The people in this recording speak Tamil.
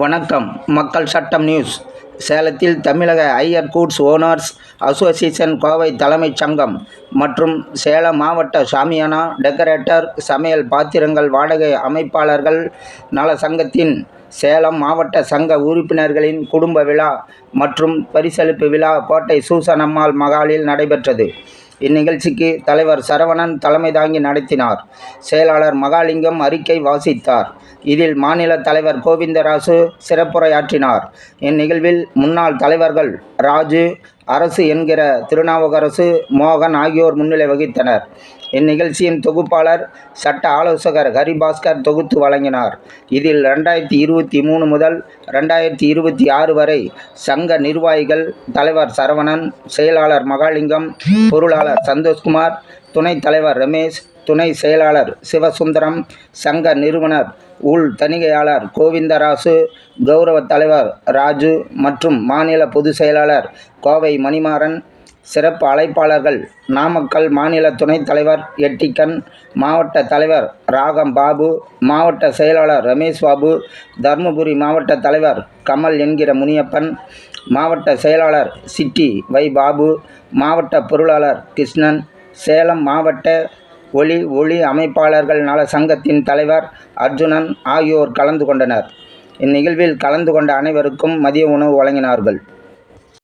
வணக்கம். மக்கள் சட்டம் நியூஸ். சேலத்தில் தமிழக ஐயர் கூட்ஸ் ஓனர்ஸ் அசோசியேஷன் கோவை தலைமைச் சங்கம் மற்றும் சேலம் மாவட்ட சாமியானா டெக்கரேட்டர் சமையல் பாத்திரங்கள் வாடகை அமைப்பாளர்கள் நல சங்கத்தின் சேலம் மாவட்ட சங்க உறுப்பினர்களின் குடும்ப விழா மற்றும் பரிசளிப்பு விழா கோட்டை சூசனம்மாள் மகாலில் நடைபெற்றது. இந்நிகழ்ச்சிக்கு தலைவர் சரவணன் தலைமை தாங்கி நடத்தினார். செயலாளர் மகாலிங்கம் அறிக்கை வாசித்தார். இதில் மாநில தலைவர் கோவிந்தராசு சிறப்புரையாற்றினார். இந்நிகழ்வில் முன்னாள் தலைவர்கள் ராஜு அரசு என்கிற திருநாவுக்கரசு மோகன் ஆகியோர் முன்னிலை வகித்தனர். இந்நிகழ்ச்சியின் தொகுப்பாளர் சட்ட ஆலோசகர் ஹரிபாஸ்கர் தொகுத்து வழங்கினார். இதில் ரெண்டாயிரத்தி இருபத்தி மூணு முதல் ரெண்டாயிரத்தி இருபத்தி ஆறு வரை சங்க நிர்வாகிகள் தலைவர் சரவணன் செயலாளர் மகாலிங்கம் பொருளாளர் சந்தோஷ்குமார் துணைத் தலைவர் ரமேஷ் துணை செயலாளர் சிவசுந்தரம் சங்க நிறுவனர் உள் தணிகையாளர் கோவிந்தராசு கௌரவ தலைவர் ராஜு மற்றும் மாநில பொதுச் செயலாளர் கோவை மணிமாறன் சிறப்பு அழைப்பாளர்கள் நாமக்கல் மாநில துணைத் தலைவர் எட்டிக்கன் மாவட்ட தலைவர் ராகம் பாபு மாவட்ட செயலாளர் ரமேஷ் பாபு தருமபுரி மாவட்ட தலைவர் கமல் என்கிற முனியப்பன் மாவட்ட செயலாளர் சிட்டி வை பாபு மாவட்ட பொருளாளர் கிருஷ்ணன் சேலம் மாவட்ட ஒலி ஒளி அமைப்பாளர்கள் நல சங்கத்தின் தலைவர் அர்ஜுனன் ஆகியோர் கலந்து கொண்டனர். இந்நிகழ்வில் கலந்து கொண்ட அனைவருக்கும் மதிய உணவு வழங்கினார்கள்.